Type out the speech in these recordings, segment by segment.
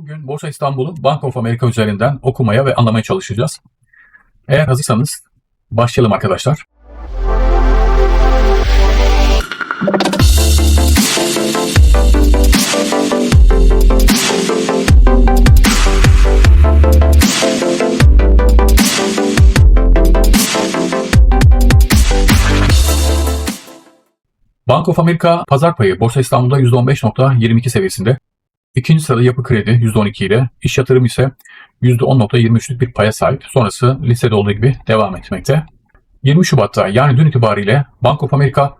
Bugün Borsa İstanbul'u Bank of America üzerinden okumaya ve anlamaya çalışacağız. Eğer hazırsanız başlayalım arkadaşlar. Bank of America pazar payı Borsa İstanbul'da %15.22 seviyesinde. İkinci sırada yapı kredi %12 ile, iş yatırım ise %10.23'lük bir paya sahip. Sonrası listede olduğu gibi devam etmekte. 20 Şubat'ta yani dün itibariyle Bank of America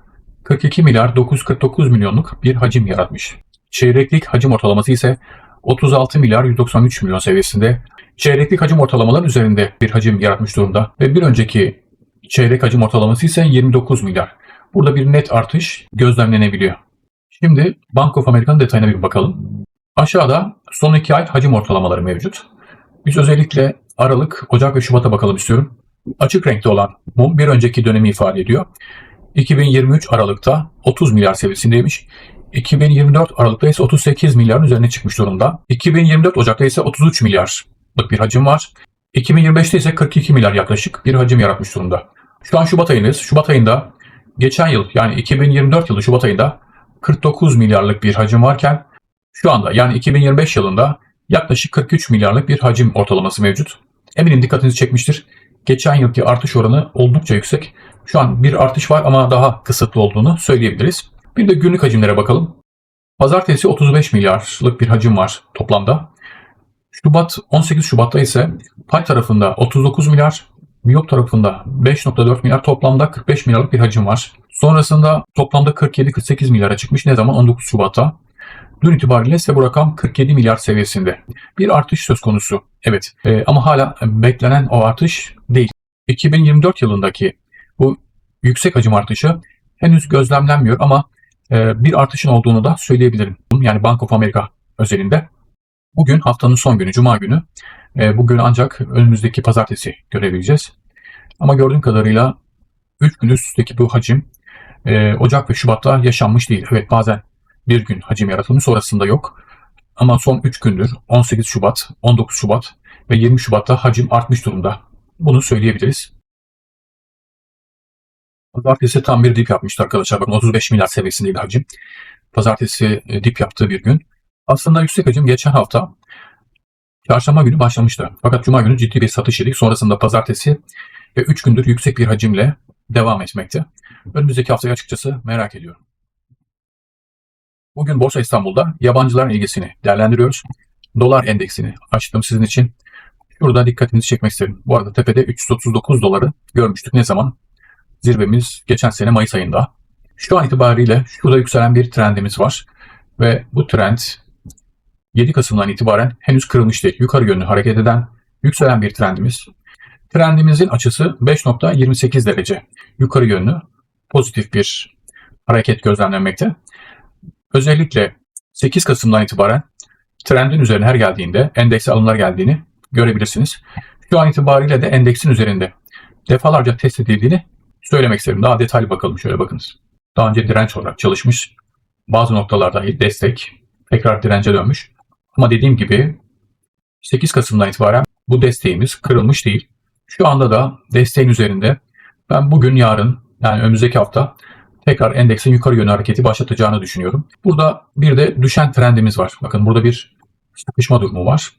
42 milyar 949 milyonluk bir hacim yaratmış. Çeyreklik hacim ortalaması ise 36 milyar 193 milyon seviyesinde. Çeyreklik hacim ortalamaların üzerinde bir hacim yaratmış durumda ve bir önceki çeyrek hacim ortalaması ise 29 milyar. Burada bir net artış gözlemlenebiliyor. Şimdi Bank of America'nın detayına bir bakalım. Aşağıda son iki ay hacim ortalamaları mevcut. Biz özellikle Aralık, Ocak ve Şubat'a bakalım istiyorum. Açık renkte olan mum bir önceki dönemi ifade ediyor. 2023 Aralık'ta 30 milyar seviyesindeymiş. 2024 Aralık'ta ise 38 milyarın üzerine çıkmış durumda. 2024 Ocak'ta ise 33 milyarlık bir hacim var. 2025'te ise 42 milyar yaklaşık bir hacim yaratmış durumda. Şu an Şubat ayındayız. Şubat ayında geçen yıl yani 2024 yılı Şubat ayında 49 milyarlık bir hacim varken şu anda yani 2025 yılında yaklaşık 43 milyarlık bir hacim ortalaması mevcut. Eminim dikkatinizi çekmiştir. Geçen yılki artış oranı oldukça yüksek. Şu an bir artış var ama daha kısıtlı olduğunu söyleyebiliriz. Bir de günlük hacimlere bakalım. Pazartesi 35 milyarlık bir hacim var toplamda. Şubat 18 Şubat'ta ise pay tarafında 39 milyar, Miyop tarafında 5.4 milyar toplamda 45 milyarlık bir hacim var. Sonrasında toplamda 47-48 milyara çıkmış. Ne zaman? 19 Şubat'ta. Dün itibariyle ise bu rakam 47 milyar seviyesinde. Bir artış söz konusu. Evet e, ama hala beklenen o artış değil. 2024 yılındaki bu yüksek hacim artışı henüz gözlemlenmiyor ama e, bir artışın olduğunu da söyleyebilirim. Yani Bank of America özelinde. Bugün haftanın son günü, Cuma günü. E, bugün ancak önümüzdeki pazartesi görebileceğiz. Ama gördüğüm kadarıyla 3 gün üst üsteki bu hacim e, Ocak ve Şubat'ta yaşanmış değil. Evet bazen bir gün hacim yaratılmış sonrasında yok. Ama son 3 gündür 18 Şubat, 19 Şubat ve 20 Şubat'ta hacim artmış durumda. Bunu söyleyebiliriz. Pazartesi tam bir dip yapmıştı arkadaşlar. Bakın 35 milyar seviyesindeydi hacim. Pazartesi e, dip yaptığı bir gün. Aslında yüksek hacim geçen hafta çarşamba günü başlamıştı. Fakat cuma günü ciddi bir satış yedik. Sonrasında pazartesi ve 3 gündür yüksek bir hacimle devam etmekte. Önümüzdeki haftayı açıkçası merak ediyorum. Bugün Borsa İstanbul'da yabancıların ilgisini değerlendiriyoruz. Dolar endeksini açtım sizin için. Şurada dikkatinizi çekmek isterim. Bu arada tepede 339 doları görmüştük. Ne zaman? Zirvemiz geçen sene Mayıs ayında. Şu an itibariyle şurada yükselen bir trendimiz var. Ve bu trend 7 Kasım'dan itibaren henüz kırılmış değil. Yukarı yönlü hareket eden yükselen bir trendimiz. Trendimizin açısı 5.28 derece yukarı yönlü pozitif bir hareket gözlemlenmekte. Özellikle 8 Kasım'dan itibaren trendin üzerine her geldiğinde endekse alımlar geldiğini görebilirsiniz. Şu an itibariyle de endeksin üzerinde defalarca test edildiğini söylemek isterim. Daha detaylı bakalım şöyle bakınız. Daha önce direnç olarak çalışmış. Bazı noktalarda destek tekrar dirence dönmüş. Ama dediğim gibi 8 Kasım'dan itibaren bu desteğimiz kırılmış değil. Şu anda da desteğin üzerinde ben bugün yarın yani önümüzdeki hafta tekrar endeksin yukarı yönlü hareketi başlatacağını düşünüyorum. Burada bir de düşen trendimiz var. Bakın burada bir sıkışma durumu var.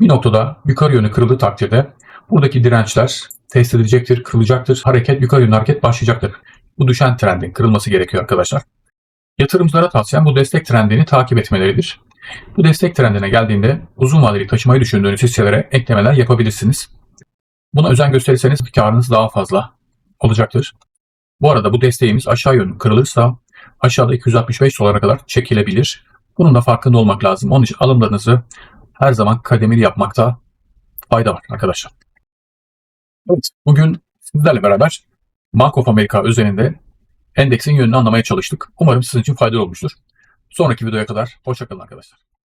Bir noktada yukarı yönlü kırıldığı takdirde buradaki dirençler test edilecektir, kırılacaktır. Hareket yukarı yönlü hareket başlayacaktır. Bu düşen trendin kırılması gerekiyor arkadaşlar. Yatırımcılara tavsiyem bu destek trendini takip etmeleridir. Bu destek trendine geldiğinde uzun vadeli taşımayı düşündüğünüz hisselere eklemeler yapabilirsiniz. Buna özen gösterirseniz karınız daha fazla olacaktır. Bu arada bu desteğimiz aşağı yönlü kırılırsa aşağıda 265 dolara kadar çekilebilir. Bunun da farkında olmak lazım. Onun için alımlarınızı her zaman kademeli yapmakta fayda var arkadaşlar. Evet, bugün sizlerle beraber Bank of America özelinde endeksin yönünü anlamaya çalıştık. Umarım sizin için faydalı olmuştur. Sonraki videoya kadar hoşçakalın arkadaşlar.